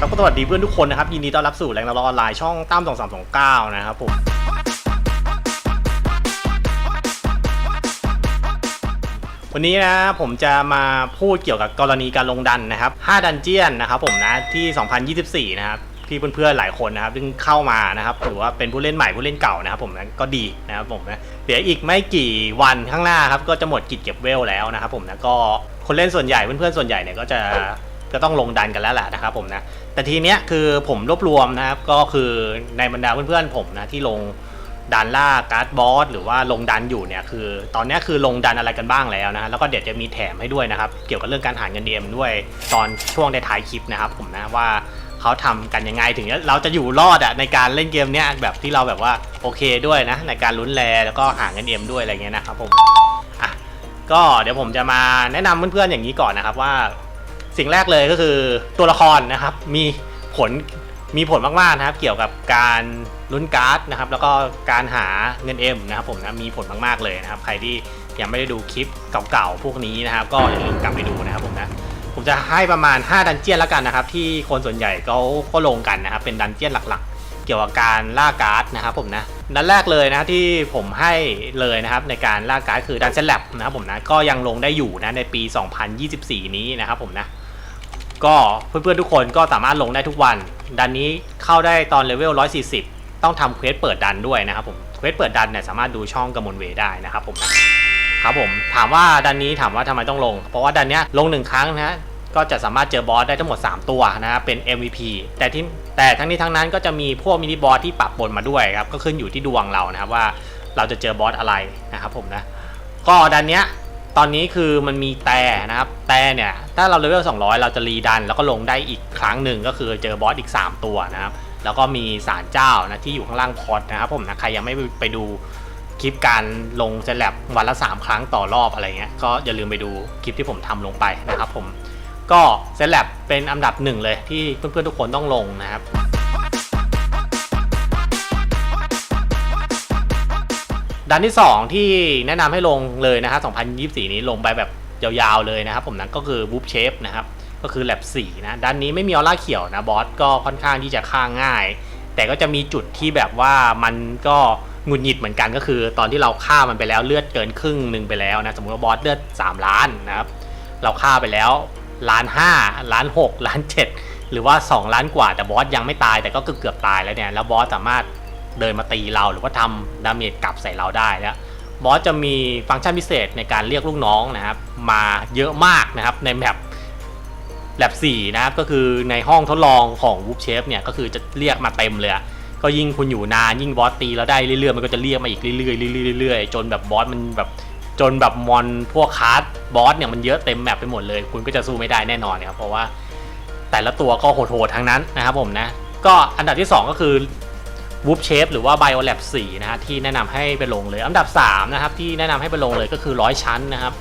ครับก็สวัสดีเพื่อนทุกคนนะครับยินดีต้อนรับสู่แรงเราออนไลน์ช่องตั้มสองสามสองเก้านะครับผมวันนี้นะผมจะมาพูดเกี่ยวกับกรณีการลงดันนะครับ 5 ดันเจียนนะครับผมนะที่ 2024 นะครับที่เพื่อนๆหลายคนนะครับซึ่งเข้ามานะครับหรือว่าเป็นผู้เล่นใหม่ผู้เล่นเก่านะครับผมนะก็ดีนะครับผมนะเดี๋ยวอีกไม่กี่วันข้างหน้าครับก็จะหมดกิจเก็บเวลแล้วนะครับผมนะก็คนเล่นส่วนใหญ่เพื่อนๆส่วนใหญ่เนี่ยก็จะก็ต้องลงดันกันแล้วแหละนะครับผมนะ แต่ทีเนี้ยคือผมรวบรวมนะครับก็คือในบรรดาเพื่อนๆผมนะที่ลงดันล่าการ์ดบอสหรือว่าลงดันอยู่เนี่ยคือ ตอนเนี้ยคือลงดันอะไรกันบ้างแล้วนะฮะแล้วก็เดี๋ยวจะมีแถมให้ด้วยนะครับ เกี่ยวกับเรื่องการหาเงินเอ็มด้วยตอนช่วงในท้ายคลิปนะครับผมนะว่าเขาทำกันยังไงถึงเราจะอยู่รอดอะในการเล่นเกมเนี้ยแบบที่เราแบบว่าโอเคด้วยนะ ในการลุ้นแรแล้วก็หาเงินเอ็มด้วยอะไรเงี้ยนะครับผมอะก็เดี๋ยวผมจะมาแนะนำเพื่อนๆอย่างนี้ก่อนนะครับว่า สิ่งแรกเลยก็คือตัวละครนะครับ มีผลมีผลมากๆนะครับ เกี่ยวกับการลุ้นการ์ดนะครับ แล้วก็การหาเงินเอ็มนะครับผมนะมีผลมากๆเลยนะครับ ใครที่ยังไม่ได้ดูคลิปเก่าๆพวกนี้นะครับ ก็อย่าลืมกลับไปดูนะครับผมนะผมจะให้ประมาณ 5 ดันเจียนแล้วกันนะครับ ที่คนส่วนใหญ่ก็ก็ลงกันนะครับ เป็นดันเจียนหลักๆ เกี่ยวกับการล่าการ์ดนะครับผมนะดันแรกเลยนะที่ผมให้เลยนะครับในการล่าการ์ดคือดันเซนแลบนะครับผมนะก็ยังลงได้อยู่นะในปี 2024 นี้นะครับผมนะ ก็เพื่อนๆทุกคนก็สามารถลงได้ทุกวัน ดันนี้เข้าได้ตอนเลเวล 140 ต้องทำเควสเปิดดันด้วยนะครับผม เควสเปิดดันเนี่ยสามารถดูช่องกระมวลเวได้นะครับผมนะครับผม ถามว่าดันนี้ถามว่าทำไมต้องลง เพราะว่าดันเนี้ยลงหนึ่งครั้งนะก็จะสามารถเจอบอสได้ทั้งหมด 3 ตัวนะครับเป็น MVP แต่ที่แต่ทั้งนี้ทั้งนั้นก็จะมีพวกมินิบอสที่ปรับปนมาด้วยครับ ก็ขึ้นอยู่ที่ดวงเรานะครับว่าเราจะเจอบอสอะไรนะครับผมนะ ก็ดันเนี้ย ตอนนี้คือมันมีแต่นะครับ แต่เนี่ย ถ้าเราเลเวล200 เราจะรีดัน แล้วก็ลงได้อีกครั้งหนึ่งก็คือเจอบอสอีก 3 ตัวนะครับ แล้วก็มีสารเจ้านะที่อยู่ข้างล่างพอดนะครับผมนะใครยังไม่ไปดูคลิปการลงเซลบวันละ 3 ครั้งต่อรอบอะไรเงี้ยก็อย่าลืมไปดูคลิปที่ผมทำลงไปนะครับผมก็เซลบเป็นอันดับหนึ่งเลยที่เพื่อนๆทุกคนต้องลงนะครับ ดันที่ 2 ที่แนะนำให้ลงเลยนะครับ2024 นี้ลงไปแบบยาวๆเลยนะครับ ผมนั้นก็คือบูฟเชฟนะครับ ก็คือแลบ4นะด้านนี้ไม่มีออร่าเขียวนะบอสก็ค่อนข้างที่จะฆ่าง่าย แต่ก็จะมีจุดที่แบบว่ามันก็หงุดหงิดเหมือนกันก็คือ ตอนที่เราฆ่ามันไปแล้วเลือดเกินครึ่งหนึ่งไปแล้วนะสมมติว่าบอสเลือด 3 ล้านนะครับเราฆ่าไปแล้วล้านห้าล้านหกล้านเจ็ดหรือว่า 2 ล้านกว่าแต่บอสยังไม่ตายแต่ก็เกือบๆตายแล้วเนี่ยแล้วบอสสามารถ เดินมาตีเราหรือว่าทำดาเมจกลับใส่เราได้แล้วบอสจะมีฟังก์ชันพิเศษในการเรียกลูกน้องนะครับ มาเยอะมากนะครับในแมปแลบ4นะครับก็คือในห้องทดลองของวูฟเชฟเนี่ยก็คือจะเรียกมาเต็มเลยก็ยิ่งคุณอยู่นานยิ่งบอสตีเราได้เรื่อยๆมันก็จะเรียกมาอีกเรื่อยๆเรื่อยๆเรื่อยๆจนแบบบอสมันแบบจนแบบมอนพวกคาร์ดบอสเนี่ยมันเยอะเต็มแมปไปหมดเลย คุณก็จะสู้ไม่ได้แน่นอนนะครับเพราะว่าแต่ละตัวก็โหดๆทั้งนั้นนะครับผมนะก็อันดับที่ 2 ก็คือ วูฟเชฟหรือว่า BioLab 4 นะฮะที่แนะนำให้ไปลงเลย อันดับ 3 นะครับ ที่แนะนำให้ไปลงเลยก็คือ 100 ชั้นนะครับ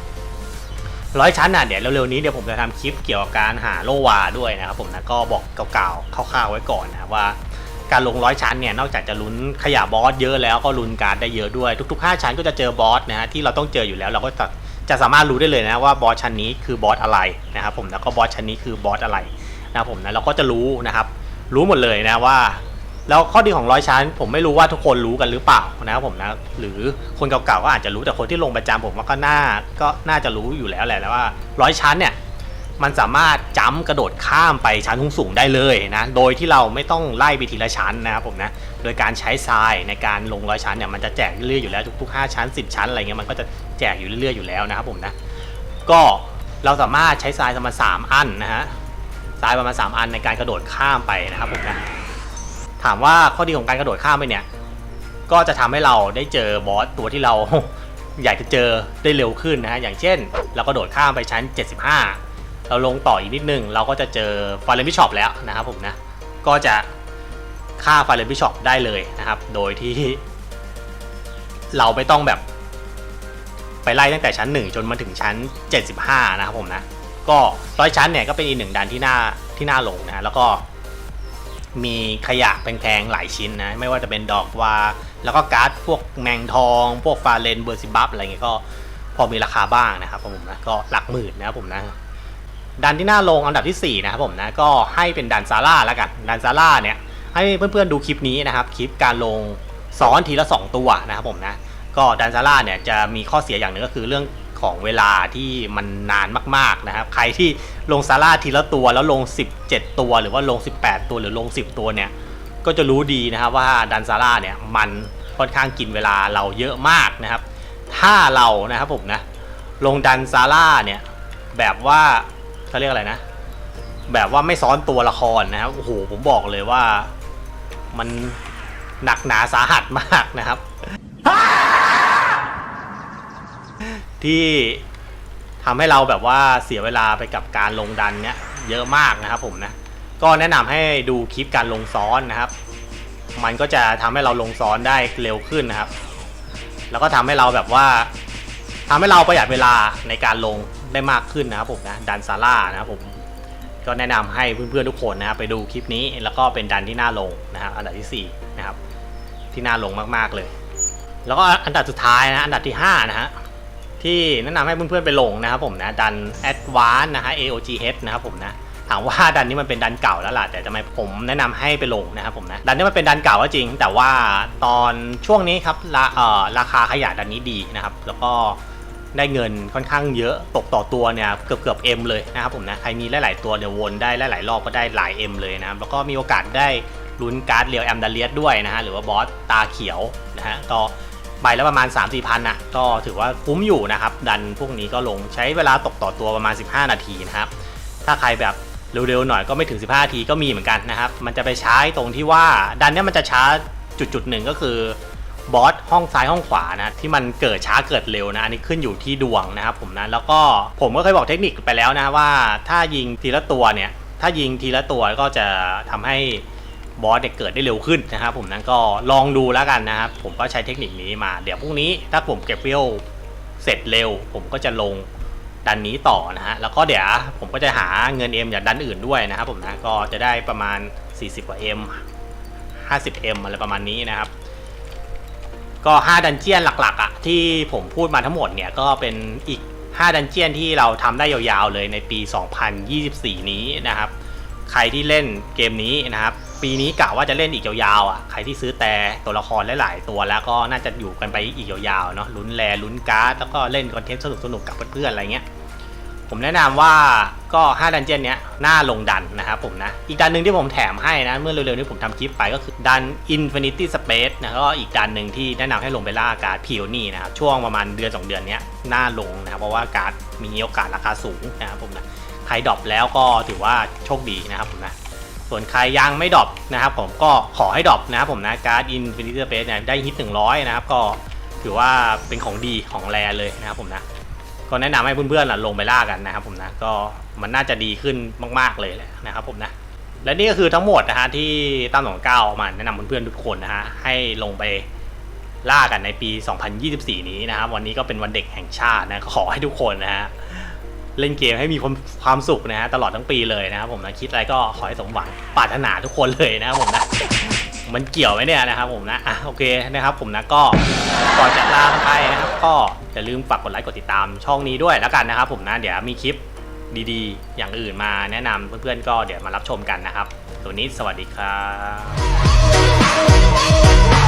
100ชั้นน่ะเดี๋ยวเร็วๆนี้เดี๋ยวผมจะทำคลิปเกี่ยวกับการหาโลวาด้วยนะครับผมนะก็บอกเก่าๆคร่าวๆไว้ก่อนนะว่า การลง100ชั้นเนี่ยนอกจากจะลุ้นขยะบอสเยอะแล้วก็ลุ้นการ์ดได้เยอะด้วย ทุก ๆ 5 ชั้นก็จะเจอบอสนะฮะที่เราต้องเจออยู่แล้วเราก็จะจะสามารถรู้ได้เลยนะว่าบอสชั้นนี้คือบอสอะไรนะครับผมแล้วก็บอสชั้นนี้คือบอสอะไรนะครับผมนะเราก็จะรู้นะครับรู้หมดเลยนะว่า แล้วข้อดีของร้อยชั้น ผมไม่รู้ว่าทุกคนรู้กันหรือเปล่านะครับผมนะหรือคนเก่าๆก็อาจจะรู้แต่คนที่ลงประจำผมว่าก็น่าก็น่าจะรู้อยู่แล้วแหละแล้วว่าร้อยชั้นเนี่ยมันสามารถจ้ำกระโดดข้ามไปชั้นสูงๆได้เลยนะ โดยที่เราไม่ต้องไล่ไปทีละชั้นนะครับผมนะ โดยการใช้ทรายในการลงร้อยชั้นเนี่ยมันจะแจกเรื่อยๆอยู่แล้วทุกๆ 5 ชั้น 10 ชั้นอะไรเงี้ยมันก็จะแจกอยู่เรื่อยๆอยู่แล้วนะครับผมนะ ก็เราสามารถใช้ทรายประมาณสามอันนะฮะ ทรายประมาณสามอันในการกระโดดข้ามไปนะครับผมนะามว่าข้อดีของการกระโดดข้ามไปเนี่ย ก็จะทำให้เราได้เจอบอสตัวที่เราอยากจะเจอได้เร็วขึ้นนะฮะ อย่างเช่น เรากระโดดข้ามไปชั้น 75 เราลงต่ออีกนิดนึง เราก็จะเจอฟาร์เรนบิชอปแล้วนะครับผมนะ ก็จะฆ่าฟาร์เรนบิชอปได้เลยนะครับ โดยที่ เราไม่ต้องแบบไปไล่ตั้งแต่ชั้น 1 จนมาถึงชั้น 75 นะครับผมนะ ก็ร้อยชั้นเนี่ยก็เป็นอีกหนึ่งดันที่น่าที่น่าลงนะ แล้วก็ มีขยะแพงๆหลายชิ้นนะ ไม่ว่าจะเป็นดอกวา แล้วก็การ์ดพวกแมงทอง พวกฟาเลนเบอร์ซิบัฟอะไรเงี้ยก็พอมีราคาบ้างนะครับผมนะก็หลักหมื่นนะครับผมนะดันที่น่าลงอันดับที่ 4 นะครับผมนะก็ให้เป็นดันซาร่าแล้วกันดันซาร่าเนี่ยให้เพื่อนๆดูคลิปนี้นะครับคลิปการลงซ้อนทีละ 2 ตัวนะครับผมนะก็ดันซาร่าเนี่ยจะมีข้อเสียอย่างหนึ่งก็คือเรื่อง ของเวลาที่มันนานมากๆนะครับ ใครที่ลงซาร่าทีละตัวแล้วลง 17 ตัว หรือว่าลง 18 ตัวหรือลง 10 ตัวเนี่ยก็จะรู้ดีนะครับว่าดันซาร่าเนี่ยมันค่อนข้างกินเวลาเราเยอะมากนะครับ ถ้าเรานะครับผมนะลงดันซาร่าเนี่ยแบบว่าเขาเรียกอะไรนะ แบบว่าไม่ซ้อนตัวละครนะครับโอ้โหผมบอกเลยว่ามันหนักหนาสาหัสมากนะครับ ที่ทำให้เราแบบว่าเสียเวลาไปกับการลงดันเนี้ยเยอะมากนะครับผมนะ ก็แนะนำให้ดูคลิปการลงซ้อนนะครับ มันก็จะทำให้เราลงซ้อนได้เร็วขึ้นนะครับ แล้วก็ทำให้เราแบบว่าทำให้เราประหยัดเวลาในการลงได้มากขึ้นนะครับผมนะดันซาร่านะครับผมก็แนะนำให้เพื่อนๆทุกคนนะครับไปดูคลิปนี้แล้วก็เป็นดันที่น่าลงนะครับอันดับที่4นะครับที่น่าลงมากๆเลย แล้วก็อันดับสุดท้ายนะอันดับที่5นะฮะ ที่แนะนำให้เพื่อนๆไปลงนะครับผมนะดัน Advanced นะฮะ AOGH นะครับผมนะถามว่าดันนี้มันเป็นดันเก่าแล้วล่ะแต่ทำไมผมแนะนำให้ไปลงนะครับผมนะดันนี้มันเป็นดันเก่าก็จริง แต่ว่าตอนช่วงนี้ครับราเอ่อราคาขยะดันนี้ดีนะครับ แล้วก็ได้เงินค่อนข้างเยอะตกต่อตัวเนี่ยเกือบเกือบเอ็มเลยนะครับผมนะใครมีหลาย ๆ ตัวเดี๋ยววนได้หลายๆรอบก็ได้หลายเอ็มเลยนะครับแล้วก็มีโอกาสได้ลุ้นการ์ดเรียวแอมดาเลียสด้วยนะฮะหรือว่าบอสตาเขียวนะฮะก็ ใบละประมาณ 3 4พันนะก็ถือว่าคุ้มอยู่นะครับ ดันพวกนี้ก็ลงใช้เวลาตกต่อตัวประมาณ 15 นาทีนะครับถ้าใครแบบเร็วๆหน่อยก็ไม่ถึง 15นาทีก็มีเหมือนกันนะครับ มันจะไปช้าตรงที่ว่าดันเนี้ยมันจะช้าจุดๆหนึ่งก็คือบอสห้องซ้ายห้องขวานะที่มันเกิดช้าเกิดเร็วนะอันนี้ขึ้นอยู่ที่ดวงนะครับผมนะแล้วก็ผมก็เคยบอกเทคนิคไปแล้วนะว่า ถ้ายิงทีละตัวเนี่ยถ้ายิงทีละตัวก็จะทำให้ บอสเนี่ยเกิดได้เร็วขึ้นนะครับผมนั้นก็ลองดูแล้วกันนะครับ ผมก็ใช้เทคนิคนี้มา เดี๋ยวพรุ่งนี้ถ้าผมเก็บวิวเสร็จเร็ว ผมก็จะลงดันนี้ต่อนะฮะ แล้วก็เดี๋ยวผมก็จะหาเงิน M จากดันอื่นด้วยนะครับผมนะ ก็จะได้ประมาณ 40กว่า M 50 M อะไรประมาณนี้นะครับ ก็ 5 ดันเจียนหลักๆอะที่ผมพูดมาทั้งหมดเนี่ยก็เป็นอีก 5 ดันเจียนที่เราทำได้ยาวๆเลยในปี 2024 นี้นะครับ ใครที่เล่นเกมนี้นะครับ ปีนี้กะว่าจะเล่นอีกยาวๆอะใครที่ซื้อแต่ตัวละครหลายๆตัวแล้วก็น่าจะอยู่กันไปอีกยาวๆเนาะลุ้นแลลุ้นการ์ดแล้วก็เล่นคอนเทนต์สนุกๆกับเพื่อนๆอะไรเงี้ยผมแนะนำว่าก็5ดันเจียนเนี้ยน่าลงดันนะครับผมนะอีกดันหนึ่งที่ผมแถมให้นะ เมื่อเร็วๆนี้ผมทำคลิปไปก็คือดัน Infinity Space นะก็อีกดันหนึ่งที่แนะนำให้ลงไปล่าการ์ดพิโอนี่นะครับช่วงประมาณเดือน 2 เดือนเนี้ยน่าลงนะครับเพราะว่าการ์ดมีโอกาสราคาสูงนะครับผมนะใครดรอปแล้วก็ถือว่าโชคดีนะครับผมนะ ส่วนใครยังไม่ดรอปนะครับผมก็ขอให้ดรอปนะครับผมนะการ์ด Infinity Space เนี่ยได้ฮิต 100 นะครับ ก็ถือว่าเป็นของดีของแรเลยนะครับผมนะ ก็แนะนำให้เพื่อนๆนะลงไปล่ากันนะครับผมนะ ก็มันน่าจะดีขึ้นมากๆเลยแหละนะครับผมนะและนี่ก็คือทั้งหมดนะฮะที่ตั้มสองเก้ามาแนะนำเพื่อนๆทุกคนนะฮะให้ลงไปล่ากันในปี 2024 นี้นะครับ วันนี้ก็เป็นวันเด็กแห่งชาตินะขอให้ทุกคนนะฮะ เล่นเกมให้มีความความสุขนะฮะตลอดทั้งปีเลยนะครับผมนะคิดอะไรก็ขอให้สมหวังปรารถนาทุกคนเลยนะครับผมนะมันเกี่ยวไหมเนี่ยนะครับผมนะอะโอเคนะครับผมนะก็ก่อนจะลาไปนะครับ ก็อย่าลืมฝากกดไลค์กดติดตามช่องนี้ด้วยแล้วกันนะครับผมนะเดี๋ยวมีคลิปดีๆ อย่างอื่นมาแนะนำเพื่อนๆก็เดี๋ยวมารับชมกันนะครับตัวนี้สวัสดีครับ